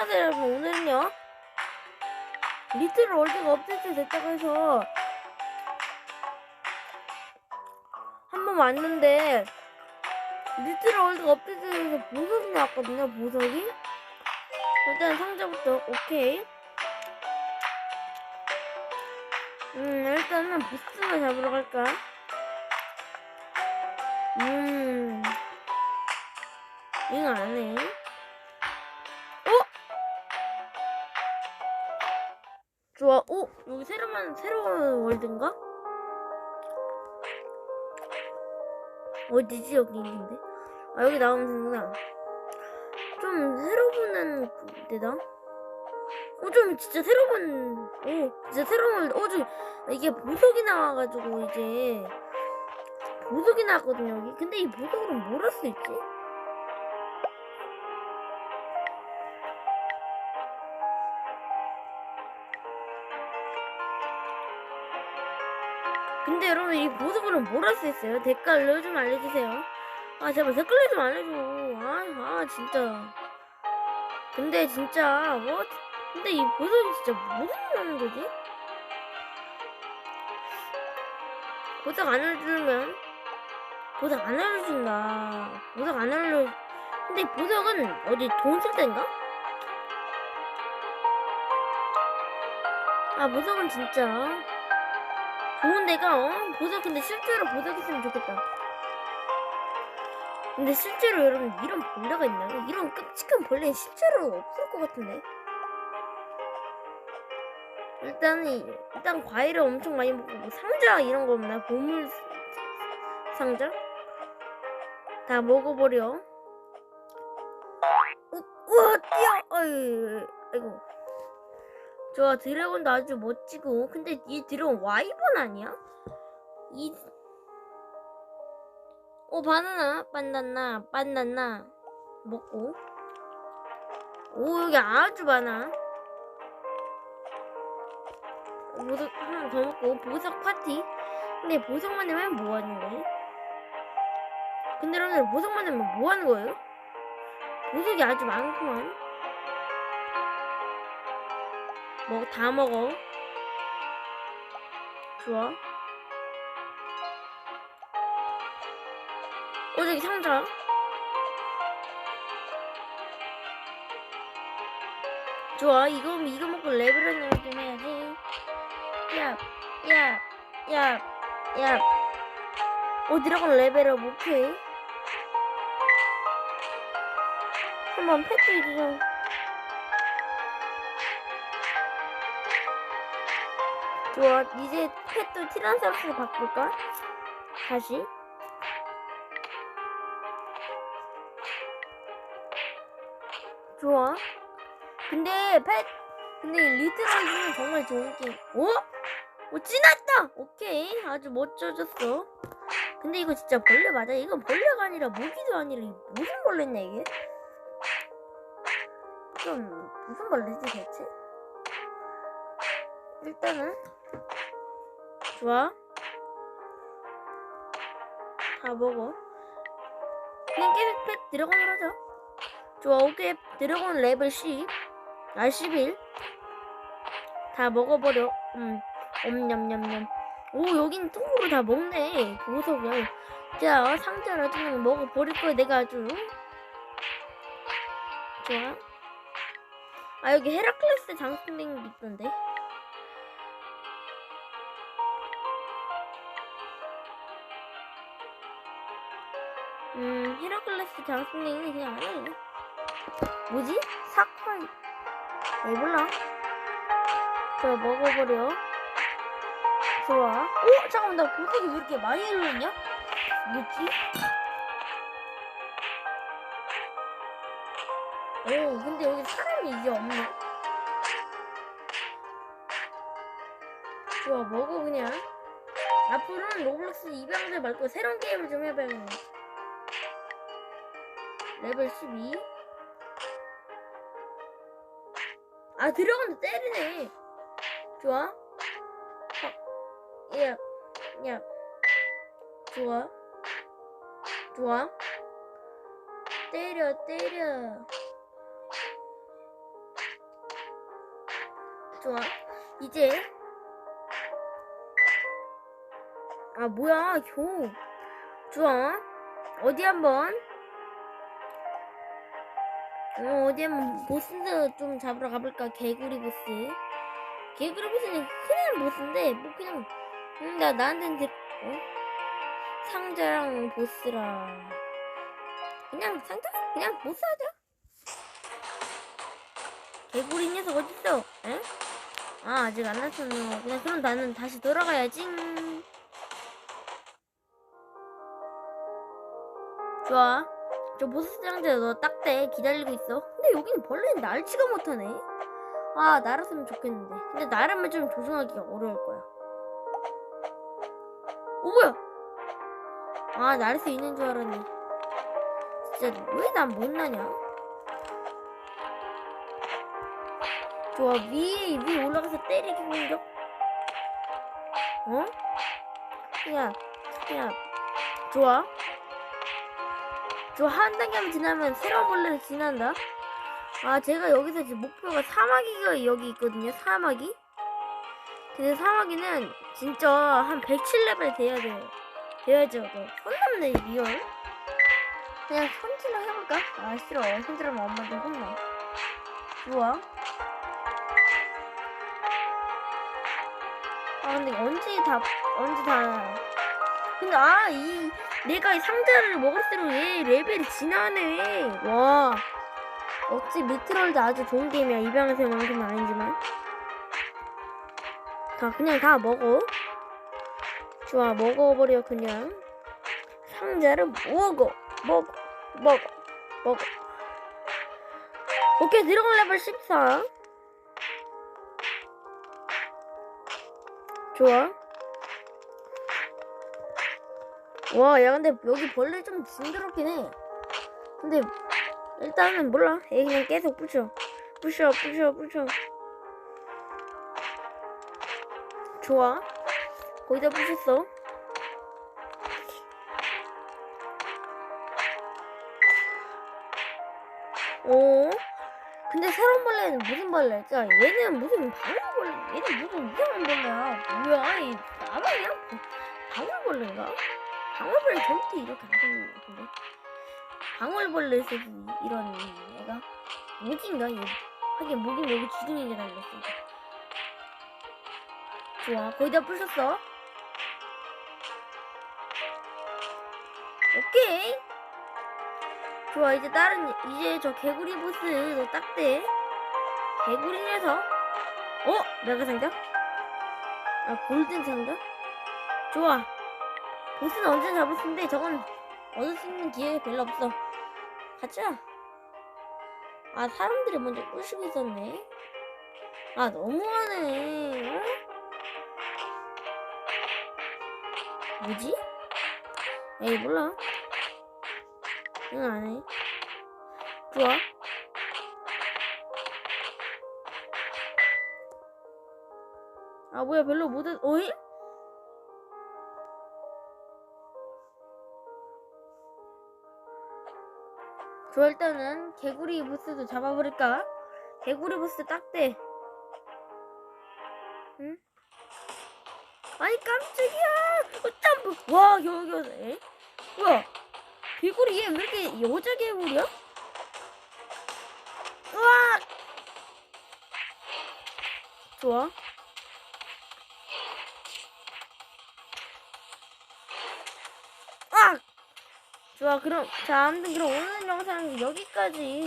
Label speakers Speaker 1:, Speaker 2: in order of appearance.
Speaker 1: 안녕하세요 여러분 오늘은요? 리틀 월드가 업데이트 됐다고 해서 한 번 왔는데 리틀 월드가 업데이트 돼서 보석이 나왔거든요 보석이. 일단 상자부터 오케이. 음 일단은 보스나 잡으러 갈까? 음. 이거 안해 좋아. 오, 여기 새로운 새로운 월드인가? 어디지 여기 있는데? 아 여기 나오면 되는구나. 좀 새로 보는 데다. 어, 좀 진짜 새로 본, 오, 진짜 새로운. 어, 좀 이게 보석이 나와가지고 이제 보석이 나왔거든요 여기. 근데 이 보석으로 뭘 할 수 있지? 여러분 이 보석으로 뭘할 수 있어요? 댓글로 좀 알려주세요. 아 제발 댓글로 좀 알려줘. 아, 아 진짜. 근데 진짜 뭐? 근데 이 보석이 진짜 무슨 나는 거지? 보석 안 알려주면 보석 안 알려준다. 보석 안 알려. 근데 이 보석은 어디 돈 쓸 때인가? 아 보석은 진짜 좋은 데가 어? 보석 근데 실제로 보석 있으면 좋겠다. 근데 실제로 여러분 이런 벌레가 있나요? 이런 끔찍한 벌레는 실제로 없을 것 같은데. 일단 이 일단 과일을 엄청 많이 먹고 뭐 상자 이런 거 없나? 보물 상자? 다 먹어버려. 우, 우와 뛰어! 어이, 아이고. 좋아 드래곤도 아주 멋지고 근데 이 드래곤 와이번 아니야? 이... 오 바나나 바나나 바나나 먹고 오 여기 아주 많아 보석 하나 더 먹고 보석 파티 근데 보석 만들면 뭐 하는 거지? 근데 여러분들 보석 만들면 뭐 하는 거예요? 보석이 아주 많구만 뭐다 먹어. 좋아. 어 저기 상자. 좋아 이거 이거 먹고 레벨을 좀 해야지. 야, 야, 야, 야. 어 드래곤 레벨업 오케이. 한번 패치 좀. 좋아 이제 펫도 티란사우스로 바꿀까? 다시 좋아 근데 펫 근데 리트라이즈는 정말 좋은 게임 어? 오 찐았다 오케이 아주 멋져졌어 근데 이거 진짜 벌레 맞아? 이건 벌레가 아니라 모기도 아니라 무슨 벌레냐 이게? 좀 무슨 벌레지 대체? 일단은 좋아. 다 먹어. 그냥 계속 펫 드래곤을 하자. 좋아, 오케이. 드래곤 레벨 10. 아, 11. 다 먹어버려. 음, 엄냠냠냠. 오, 여긴 통으로 다 먹네. 보석을. 자, 상자를 아주 그냥 먹어버릴 거야, 내가 아주. 좋아. 아, 여기 헤라클레스 장수생도 있던데. 음, 헤라클레스 장수생은 그냥 안 해. 뭐지? 사과이. 왜 몰라? 저 먹어버려. 좋아. 오, 잠깐만, 나 보석이 왜 이렇게 많이 흘렀냐? 뭐지? 오, 근데 여기 사람이 이제 없네. 좋아, 먹어, 그냥. 앞으로는 로블록스 입양자 말고 새로운 게임을 좀 해봐야겠네. 레벨 12. 아, 들어간다, 때리네. 좋아. 어, 야, 야. 좋아. 좋아. 때려, 때려. 좋아. 이제 아 뭐야 교 좋아. 어디 한번 어 어디 한번 보스 좀 잡으러 가볼까 개구리 보스. 개구리 보스는 그냥 보스인데 뭐 그냥 음, 나 나한테는 들- 어? 상자랑 보스라 그냥 상자 그냥 보스 하자. 개구리 녀석 어딨어? 에? 아 아직 안 났었네. 그냥 그럼 나는 다시 돌아가야지. 좋아. 저 보스 상자 너 딱대 기다리고 있어. 근데 여기는 벌레는 날지가 못하네. 아 날았으면 좋겠는데. 근데 날으면 좀 조종하기가 어려울 거야. 오 뭐야? 아 날 수 있는 줄 알았네. 진짜 왜 난 못 나냐? 좋아 위에 위에 올라가서 때리기 공격. 어? 야, 야, 좋아. 좋아 한 단계만 지나면 새로운 벌레를 지난다. 아 제가 여기서 지금 목표가 사마귀가 여기 있거든요. 사마귀. 근데 사마귀는 진짜 한 107레벨 돼야 돼요. 돼야죠. 너. 손 넘네 리얼. 그냥 손질러 해볼까? 아 싫어. 손질하면 엄마한테 혼나. 좋아. 아 근데 언제 다 언제 다 근데 아 이 내가 이 상자를 먹을수록 얘 레벨이 지나네? 와. 역시 미트롤드 아주 좋은 게임이야. 입양생만큼은 아니지만. 다 그냥 다 먹어. 좋아 먹어버려 그냥. 상자를 먹어. 먹어 먹어 먹어. 오케이 드래곤 레벨 14 좋아. 와, 야, 근데 여기 벌레 좀 징그럽긴 해. 근데, 일단은 몰라. 얘 그냥 계속 부셔. 부셔, 부셔, 부셔. 좋아. 거기다 부셨어. 오. 근데 새로운 벌레는 무슨 벌레일까? 얘는 무슨 방울벌레, 얘는 무슨 이상한 벌레야. 뭐야, 이 나방이야? 방울벌레인가? 방울벌레 절대 이렇게 안 생긴 것 같은데. 방울벌레에서 이런 애가 모기인가? 얘. 하긴 모기는 여기 주둥이에 달렸어. 좋아, 거기다 부셨어. 오케이. 좋아 이제 다른 이제 저 개구리 보스 너 딱대 개구리 녀석 어? 메가 상자? 아 골든 상자? 좋아 보스는 언제 잡을 수 있는데 저건 얻을 수 있는 기회가 별로 없어 가자 아 사람들이 먼저 부시고 있었네 아 너무하네 어? 뭐지? 에이 몰라 응, 안 해. 좋아. 아, 뭐야, 별로 못, 해. 어이? 좋아, 일단은 개구리 보스도 잡아버릴까? 개구리 보스 딱대. 응? 아니, 깜짝이야! 어, 짬! 와, 여기, 여기, 에? 뭐야? 개구리 얘 왜 이렇게 여자 개구리야? 우와! 좋아. 아! 좋아, 그럼, 자, 아무튼 그럼 오늘 영상은 여기까지.